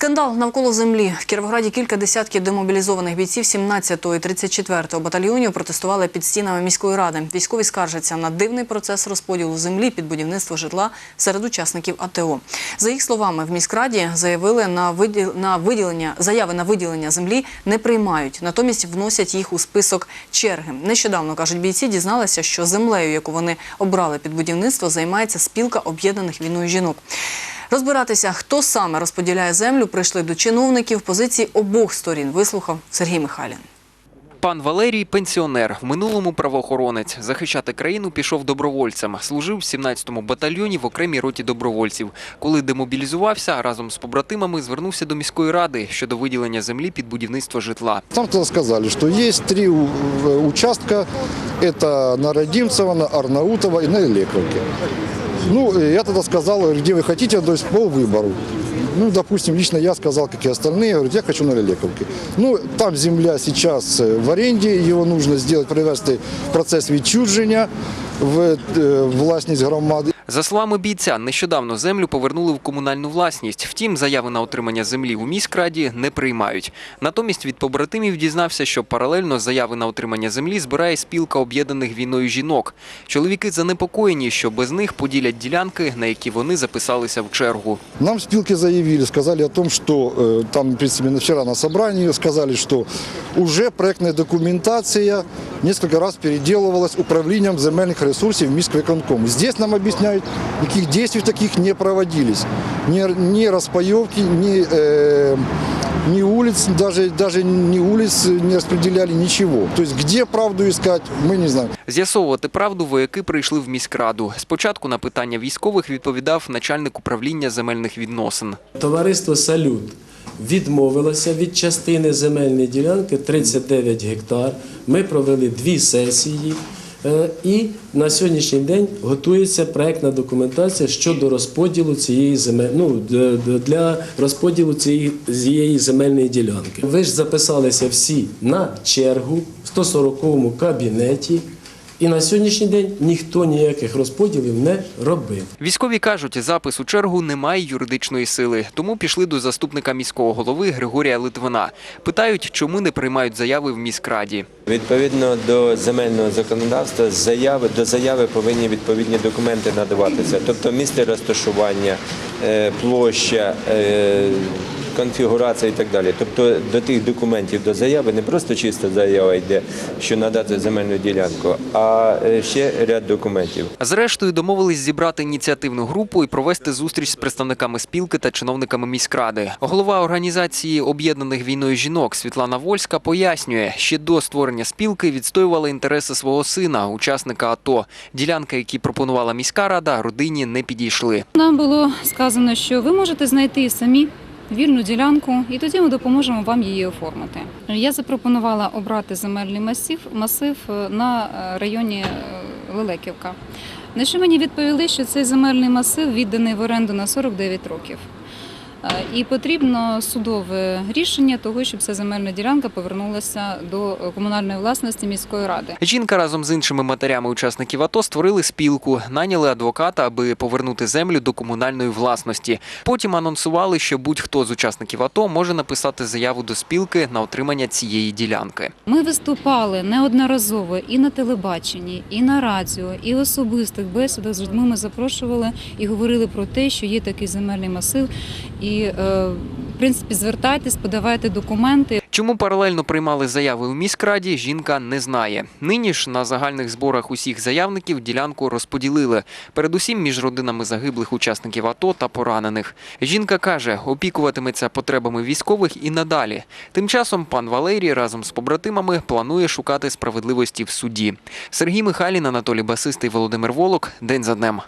Скандал навколо землі. В Кіровограді кілька десятків демобілізованих бійців 17-го і 34-го батальйонів протестували під стінами міської ради. Військові скаржаться на дивний процес розподілу землі під будівництво житла серед учасників АТО. За їх словами, в міськраді заявили на виділ- на виділення заяви на виділення землі не приймають, натомість вносять їх у список черги. Нещодавно кажуть бійці, дізналися, що землею, яку вони обрали під будівництво, займається спілка об'єднаних війною жінок. Розбиратися, хто саме розподіляє землю, прийшли до чиновників. Позиції обох сторін вислухав Сергій Михайлін. Пан Валерій пенсіонер, в минулому правоохоронець. Захищати країну пішов добровольцем. Служив в 17-му батальйоні в окремій роті добровольців. Коли демобілізувався, разом з побратимами звернувся до міської ради щодо виділення землі під будівництво житла. Там сказали, что есть три участка. Это на Родимцево, на Арнаутова и на Элековке. Ну, и я тогда сказал, говорю, где вы хотите, то есть по выбору. Ну, допустим, лично я сказал, как и остальные, я говорю, я хочу на Элековке. Ну, там земля сейчас э, в аренде, его нужно сделать, провести процесс відчуження в э, власність громади. За словами бійця, нещодавно землю повернули в комунальну власність. Втім, заяви на отримання землі у міськраді не приймають. Натомість від побратимів дізнався, що паралельно заяви на отримання землі збирає спілка об'єднаних війною жінок. Чоловіки занепокоєні, що без них поділять ділянки, на які вони записалися в чергу. Нам спилки заявили, сказали о том, что э, там, в принципе, на- собрании сказали, что уже проектная документация несколько раз переделывалась управлением земельных ресурсов міськвиконком. Здесь нам объясняют, никаких действий таких не проводились. Ни, ни распаевки, ни, э, ни улиц, даже, даже ни улиц не распределяли, ничего. То есть где правду искать, мы не знаем. З'ясовувати правду вояки прийшли в міськраду. Спочатку на питання військових відповідав начальник управління земельних відносин. Товариство Салют відмовилося від частини земельної ділянки 39 гектар. Ми провели дві сесії. е, І на сьогоднішній день готується проектна документація щодо розподілу цієї земель, ну, для розподілу цієї, цієї земельної ділянки. Ви ж записалися всі на чергу в 140-му кабінеті, і на сьогоднішній день ніхто ніяких розподілів не робив. Військові кажуть, запис у чергу не має юридичної сили, тому пішли до заступника міського голови Григорія Литвина. Питають, чому не приймають заяви в міськраді. Відповідно до земельного законодавства, заяви до заяви повинні відповідні документи надаватися, тобто місце розташування, е, площа, е, конфігурація і так далі. Тобто до тих документів до заяви не просто чиста заява йде, що надати земельну ділянку, а е, ще ряд документів. Зрештою, домовились зібрати ініціативну групу і провести зустріч з представниками спілки та чиновниками міськради. Голова організації об'єднаних війною жінок Світлана Вольська пояснює, ще до створення спілки відстоювала інтереси свого сина, учасника АТО. Ділянки, які пропонувала міська рада, родині не підійшли. Нам було сказано, що ви можете знайти самі вільну ділянку, і тоді ми допоможемо вам її оформити. Я запропонувала обрати земельний масив, масив е, на е, районі е, Лелеківка. На що мені відповіли, що цей земельний масив відданий в оренду на 49 років. Е, І потрібно судове рішення того, щоб ця земельна ділянка повернулася до комунальної власності міської ради. Жінка разом з іншими матерями учасників АТО створили спілку, наняли адвоката, аби повернути землю до комунальної власності. Потім анонсували, що будь-хто з учасників АТО може написати заяву до спілки на отримання цієї ділянки. Ми виступали неодноразово і на телебаченні, і на радіо, і особистих бесідах з людьми ми запрошували і говорили про те, що є такий земельний масив. І, е, в принципі, звертайтесь, подавайте документи. Чому паралельно приймали заяви у міськраді, жінка не знає. Нині ж на загальних зборах усіх заявників ділянку розподілили. Передусім між родинами загиблих учасників АТО та поранених. Жінка каже, опікуватиметься потребами військових і надалі. Тим часом пан Валерій разом з побратимами планує шукати справедливості в суді. Сергій Михайлін, Анатолій Басистий, Володимир Волок. День за днем.